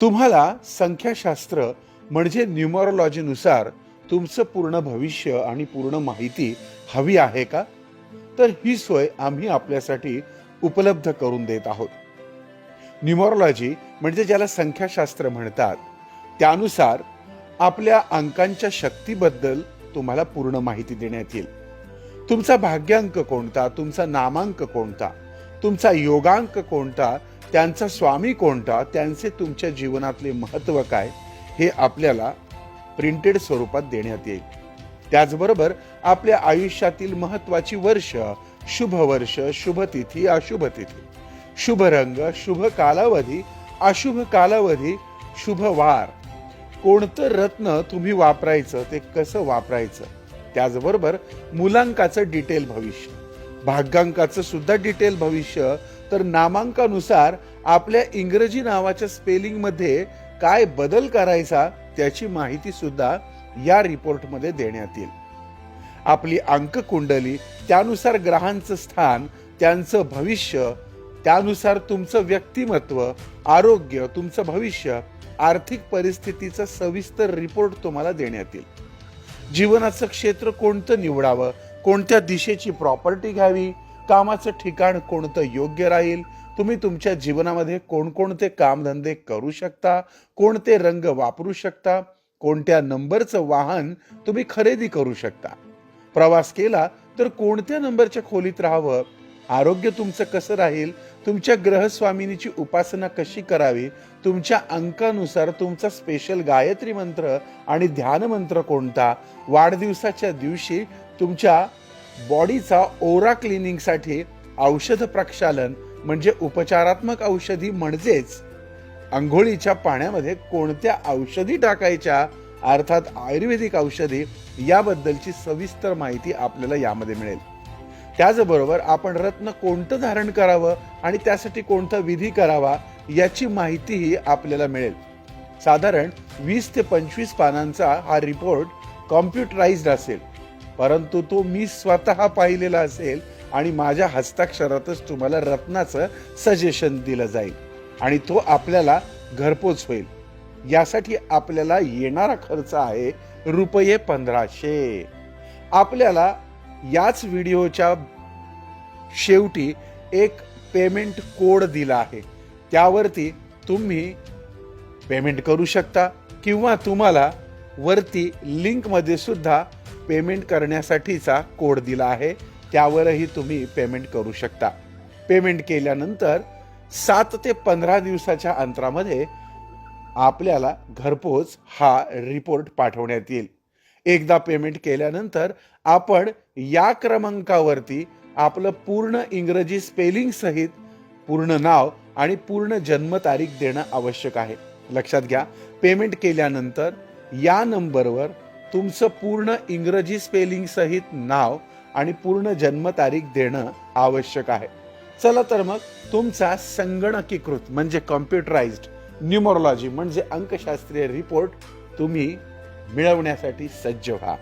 तुम्हाला संख्याशास्त्र म्हणजे न्यूमरोलॉजीनुसार तुमचं पूर्ण भविष्य आणि पूर्ण माहिती हवी आहे का? तर ही सोय आम्ही आपल्यासाठी उपलब्ध करून देत आहोत. न्यूमरोलॉजी म्हणजे ज्याला संख्याशास्त्र म्हणतात त्यानुसार आपल्या अंकांच्या शक्तीबद्दल तुम्हाला पूर्ण माहिती देण्यात येईल. तुमचा भाग्यांक कोणता? तुमचा नामांक कोणता? तुमचा योगांक कोणता? त्यांचा स्वामी कोणता? त्यांचे तुमच्या जीवनातले महत्त्व काय? हे आपल्याला प्रिंटेड स्वरूपात देण्यात येईल. त्याचबरोबर आपल्या आयुष्यातील महत्वाची वर्ष शुभ वर्ष शुभ तिथी अशुभ तिथी. शुभ रंग शुभ कालावधी अशुभ कालावधी शुभ वार. कोणतं रत्न तुम्ही वापरायचं ते कसं वापरायचं? त्याचबरोबर मुलांकाचं डिटेल भविष्य. भाग्यांकाचं सुद्धा डिटेल भविष्य. तर नामांकानुसार आपल्या इंग्रजी नावाच्या स्पेलिंगमध्ये काय बदल करायचा त्याची माहिती सुद्धा या रिपोर्टमध्ये देण्यात येईल. आपली अंक कुंडली त्यानुसार ग्रहांचं स्थान त्यांचं भविष्य त्यानुसार तुमचं व्यक्तिमत्व आरोग्य तुमचं भविष्य आर्थिक परिस्थितीचा सविस्तर रिपोर्ट तुम्हाला देण्यात येईल. जीवनाचं क्षेत्र कोणतं निवडावं कोणत्या दिशेची प्रॉपर्टी घ्यावी कामाचं ठिकाण कोणतं योग्य राहील? तुम्ही तुमच्या जीवनामध्ये कोणकोणते कामधंदे करू शकता? कोणते रंग वापरू शकता? कोणत्या नंबरचं वाहन तुम्ही खरेदी करू शकता? प्रवास केला तर कोणत्या नंबरच्या खोलीत राहावं? आरोग्य तुमचं कसं राहील? तुमच्या ग्रहस्वामिनीची उपासना कशी करावी? तुमच्या अंकानुसार तुमचा स्पेशल गायत्री मंत्र आणि ध्यान मंत्र कोणता? वाढदिवसाच्या दिवशी तुमच्या बॉडीचा ओरा क्लिनिंगसाठी औषध प्रक्षालन म्हणजे उपचारात्मक औषधी म्हणजेच आंघोळीच्या पाण्यामध्ये कोणत्या औषधी टाकायच्या अर्थात आयुर्वेदिक औषधी याबद्दलची सविस्तर माहिती आपल्याला यामध्ये मिळेल. त्याचबरोबर आपण रत्न कोणतं धारण करावं आणि त्यासाठी कोणता विधी करावा याची माहितीही आपल्याला मिळेल. साधारण वीस ते पंचवीस पानांचा हा रिपोर्ट कॉम्प्युटराइज्ड असेल. परंतु तो मी स्वतः पाहिलेला असेल आणि माझ्या हस्ताक्षरातच तुम्हाला रत्नाचं सजेशन दिलं जाईल. आणि तो आपल्याला घरपोच होईल. यासाठी आपल्याला येणारा खर्च आहे रुपये पंधराशे. आपल्याला याच व्हिडिओच्या शेवटी एक पेमेंट कोड दिला आहे. त्यावरती तुम्ही पेमेंट करू शकता किंवा तुम्हाला वरती लिंकमध्ये सुद्धा पेमेंट करण्यासाठीचा कोड दिला आहे त्यावरही तुम्ही पेमेंट करू शकता. पेमेंट केल्यानंतर सात ते पंधरा दिवसाच्या अंतरामध्ये आपल्याला घरपोच हा रिपोर्ट पाठवण्यात येईल. एकदा पेमेंट केल्यानंतर आपण या क्रमांकावरती आपलं पूर्ण इंग्रजी स्पेलिंग सहित पूर्ण नाव आणि पूर्ण जन्मतारीख देणं आवश्यक आहे. लक्षात घ्या पेमेंट केल्यानंतर या नंबरवर तुमचं पूर्ण इंग्रजी स्पेलिंग सहित नाव आणि पूर्ण जन्मतारीख देणं आवश्यक आहे. चला तर मग तुमचा संगणकीकृत म्हणजे कॉम्प्युटराइज्ड न्यूमरोलॉजी म्हणजे अंकशास्त्रीय रिपोर्ट तुम्ही मिळवण्यासाठी सज्ज व्हा.